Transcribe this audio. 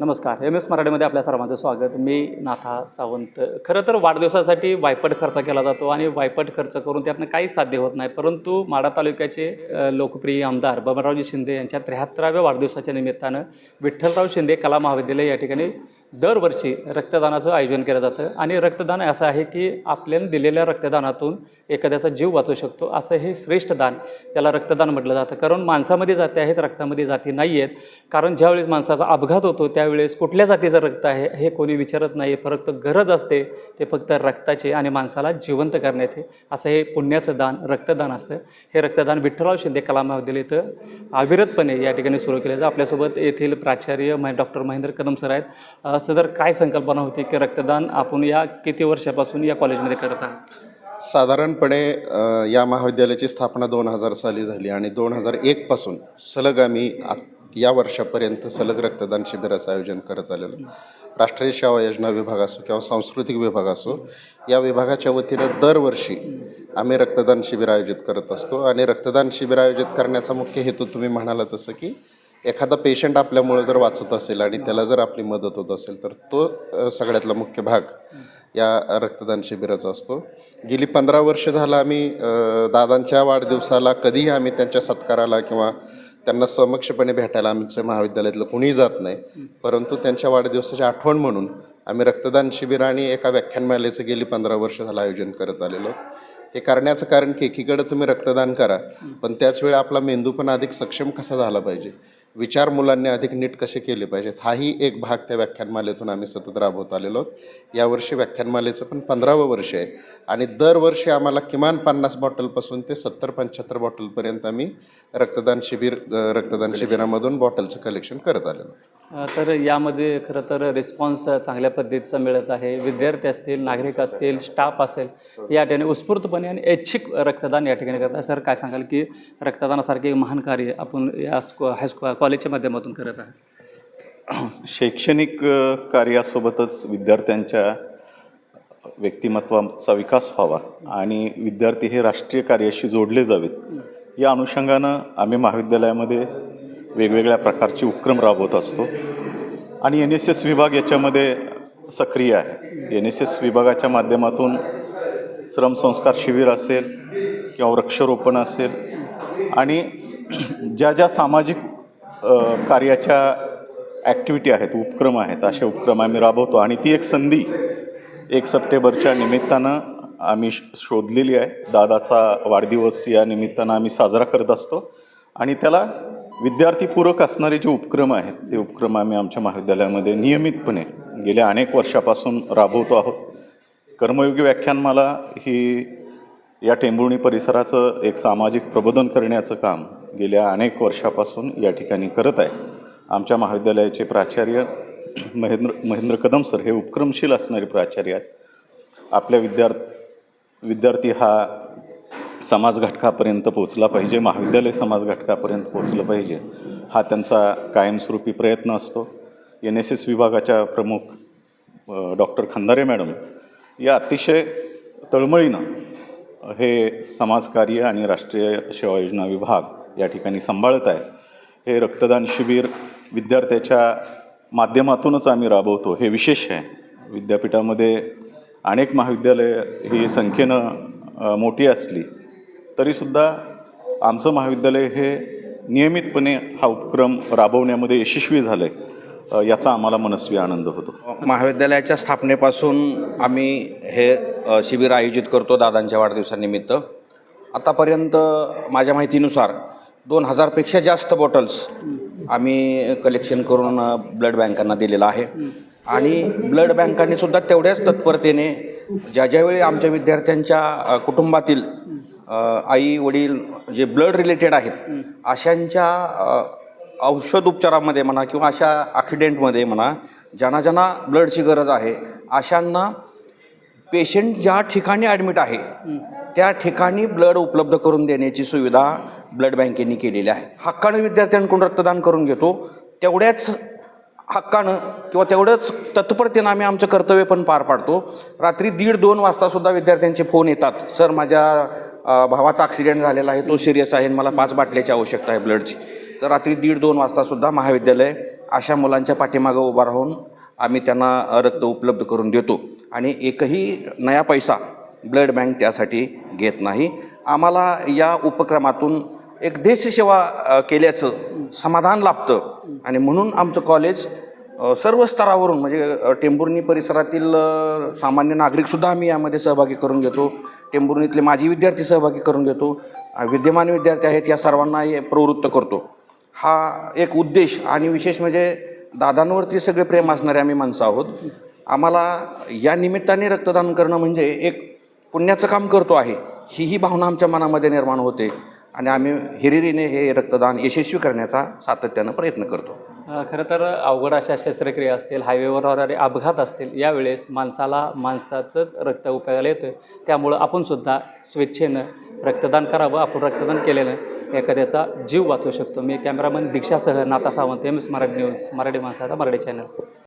नमस्कार. M S मराठीमध्ये आपल्या सर्वांचं स्वागत. मी नाथा सावंत. खरं तर वाढदिवसासाठी वायपट खर्च केला जातो आणि वायपट खर्च करून त्यातनं काहीच साध्य होत नाही. परंतु माडा तालुक्याचे लोकप्रिय आमदार बबनरावजी शिंदे यांच्या त्र्याहत्तराव्या वाढदिवसाच्या निमित्तानं विठ्ठलराव शिंदे कला महाविद्यालय या ठिकाणी दरवर्षी रक्तदानाचं आयोजन केलं जातं. आणि रक्तदान असं आहे की आपल्याला दिलेल्या रक्तदानातून एखाद्याचा जीव वाचू शकतो. असं हे श्रेष्ठ दान त्याला रक्तदान म्हटलं जातं. कारण माणसामध्ये जाती आहेत रक्तामध्ये जाती नाही आहेत कारण ज्यावेळेस माणसाचा अपघात होतो त्यावेळेस कुठल्या जातीचं रक्त आहे हे कोणी विचारत नाही. फक्त गरज असते ते फक्त रक्ताचे आणि माणसाला जिवंत करण्याचे. असं हे पुण्याचं दान रक्तदान असतं. हे रक्तदान विठ्ठलराव शिंदे कला महाविद्यालय इथं अविरतपणे या ठिकाणी सुरू केलं जातं. आपल्यासोबत येथील प्राचार्य डॉक्टर महेंद्र कदम सर आहेत सदर काय संकल्पना होती की रक्तदान आपण या किती वर्षापासून या कॉलेजमध्ये करत आहात? साधारणपणे अ, या महाविद्यालयाची स्थापना दोन हजार साली झाली आणि दोन हजार एकपासून सलग आम्ही आ- या वर्षापर्यंत सलग रक्तदान शिबिराचं आयोजन करत आलेलो. राष्ट्रीय सेवा योजना विभाग असो किंवा सांस्कृतिक विभाग असो या विभागाच्या वतीनं दरवर्षी आम्ही रक्तदान शिबिर आयोजित करत असतो. आणि रक्तदान शिबिर आयोजित करण्याचा मुख्य हेतू तुम्ही म्हणाला तसं की एखादा पेशंट आपल्यामुळे जर वाचत असेल आणि त्याला जर आपली मदत होत असेल तर तो सगळ्यातला मुख्य भाग या रक्तदान शिबिराचा असतो. गेली पंधरा वर्ष झालं आम्ही दादांच्या वाढदिवसाला कधीही आम्ही त्यांच्या सत्काराला किंवा त्यांना समक्षपणे भेटायला आमच्या महाविद्यालयातलं कुणीही जात नाही. परंतु त्यांच्या वाढदिवसाची आठवण म्हणून आम्ही रक्तदान शिबिर आणि एका व्याख्यानमालेचं गेली पंधरा वर्ष झालं आयोजन करत आलेलो. हे करण्याचं कारण की एकीकडे तुम्ही रक्तदान करा पण त्याच वेळी आपला मेंदू पण अधिक सक्षम कसा झाला पाहिजे? विचार मुलांनी अधिक नीट कसे केले पाहिजेत हाही एक भाग त्या व्याख्यानमालेतून आम्ही सतत राबवत आलेलो आहोत. यावर्षी व्याख्यानमालेचं पण पंधरावं वर्ष आहे आणि दरवर्षी आम्हाला किमान पन्नास बॉटलपासून ते सत्तर पंच्याहत्तर बॉटलपर्यंत आम्ही रक्तदान शिबिर रक्तदान शिबिरामधून बॉटलचं कलेक्शन करत आलेलो तर यामध्ये खरं तर रिस्पॉन्स चांगल्या पद्धतीचा मिळत आहे. विद्यार्थी असतील नागरिक असतील स्टाफ असेल या ठिकाणी उत्स्फूर्तपणे आणि ऐच्छिक रक्तदान या ठिकाणी करत आहे सर काय सांगाल की रक्तदानासारखे महान कार्य आपण या स्कू हायस्कू कॉलेजच्या माध्यमातून करत आहे शैक्षणिक कार्यासोबतच विद्यार्थ्यांच्या व्यक्तिमत्वाचा विकास व्हावा आणि विद्यार्थी हे राष्ट्रीय कार्याशी जोडले जावेत. या अनुषंगानं आम्ही महाविद्यालयामध्ये वेगवेगळ्या प्रकारचे उपक्रम राबवत असतो. आणि एन एस एस विभाग याच्यामध्ये सक्रिय आहे. एन एस एस विभागाच्या माध्यमातून श्रमसंस्कार शिबिर असेल किंवा वृक्षारोपण असेल आणि ज्या ज्या सामाजिक कार्याच्या ॲक्टिव्हिटी आहेत उपक्रम आहेत असे उपक्रम आम्ही राबवतो. आणि ती एक संधी एक सप्टेंबरच्या निमित्तानं आम्ही श- शोधलेली आहे. दादाचा वाढदिवस या निमित्तानं आम्ही साजरा करत असतो. आणि त्याला विद्यार्थीपूरक असणारे जे उपक्रम आहेत ते उपक्रम आम्ही आमच्या महाविद्यालयामध्ये नियमितपणे गेल्या अनेक वर्षापासून राबवतो आहोत. कर्मयोगी व्याख्यानमाला ही या टेंभुर्णी परिसराचं एक सामाजिक प्रबोधन करण्याचं काम गेल्या अनेक वर्षापासून या ठिकाणी करत आहे. आमच्या महाविद्यालयाचे प्राचार्य महेंद्र महेंद्र कदम सर हे उपक्रमशील असणारे प्राचार्य आहेत. आपल्या विद्यार्थ विद्यार्थी हा समाज घटकापर्यंत पोचला पाहिजे महाविद्यालय समाज घटकापर्यंत पोचलं पाहिजे हा त्यांचा कायमस्वरूपी प्रयत्न असतो. एन एस एस विभागाच्या प्रमुख डॉक्टर खंदारे मॅडम या अतिशय तळमळीनं हे समाजकार्य आणि राष्ट्रीय सेवा योजना विभाग या ठिकाणी सांभाळत आहे. हे रक्तदान शिबिर विद्यार्थ्याच्या माध्यमातूनच आम्ही राबवतो हे विशेष आहे. विद्यापीठामध्ये अनेक महाविद्यालय ही संख्येनं मोठी असली तरीसुद्धा आमचं महाविद्यालय हे नियमितपणे हा उपक्रम राबवण्यामध्ये यशस्वी झालं आहे याचा आम्हाला मनस्वी आनंद होतो. महाविद्यालयाच्या स्थापनेपासून आम्ही हे शिबिर आयोजित करतो दादांच्या वाढदिवसानिमित्त. आतापर्यंत माझ्या माहितीनुसार दोन हजारपेक्षा जास्त बॉटल्स आम्ही कलेक्शन करून ब्लड बँकांना दिलेलं आहे. आणि ब्लड बँकांनी सुद्धा तेवढ्याच तत्परतेने ज्या ज्यावेळी आमच्या विद्यार्थ्यांच्या कुटुंबातील आई वडील जे ब्लड रिलेटेड आहेत अशांच्या औषध उपचारामध्ये म्हणा किंवा अशा ॲक्सिडेंटमध्ये म्हणा ज्यांना ज्यांना ब्लडची गरज आहे अशांना पेशंट ज्या ठिकाणी ॲडमिट आहे त्या ठिकाणी ब्लड उपलब्ध करून देण्याची सुविधा ब्लड बँकेने केलेली आहे. हक्कानं विद्यार्थ्यांकडून रक्तदान करून घेतो तेवढ्याच हक्कानं किंवा तेवढंच तत्परतेनं आम्ही आमचं कर्तव्य पण पार पाडतो. रात्री दीड दोन वाजतासुद्धा विद्यार्थ्यांचे फोन येतात. सर माझ्या भावाचा ॲक्सिडेंट झालेला आहे तो सिरियस आहे आणि मला पाच बाटल्याची आवश्यकता आहे ब्लडची तर रात्री दीड दोन वाजतासुद्धा महाविद्यालय अशा मुलांच्या पाठीमागं उभा राहून आम्ही त्यांना रक्त उपलब्ध करून देतो. आणि एकही नया पैसा ब्लड बँक त्यासाठी घेत नाही. आम्हाला या उपक्रमातून एक देशसेवा केल्याचं समाधान लाभतं. आणि म्हणून आमचं कॉलेज सर्व स्तरावरून म्हणजे टेंभुर्णी परिसरातील सामान्य नागरिकसुद्धा आम्ही यामध्ये सहभागी करून घेतो. टेंभुर्णीतले माजी विद्यार्थी सहभागी करून घेतो. विद्यमान विद्यार्थी आहेत या सर्वांना प्रवृत्त करतो. हा एक उद्देश आणि विशेष म्हणजे दादांवरती सगळे प्रेम असणारे आम्ही माणसं आहोत. आम्हाला या निमित्ताने रक्तदान करणं म्हणजे एक पुण्याचं काम करतो आहे. ही ही भावना आमच्या मनामध्ये निर्माण होते आणि आम्ही हिरिरीने हे रक्तदान यशस्वी करण्याचा सातत्यानं प्रयत्न करतो. खरं तर अवघड अशा शस्त्रक्रिया असतील हायवेवर होणारे अपघात असतील यावेळेस माणसाला माणसाचंच रक्त उपयोगाला येतं त्यामुळं आपणसुद्धा स्वेच्छेनं रक्तदान करावं आपण रक्तदान केल्यानं एखाद्याचा जीव वाचवू शकतो. मी कॅमेरामन दीक्षासह नाता Sawant M S Marathi news Marathi माणसाचा मराठी चॅनल.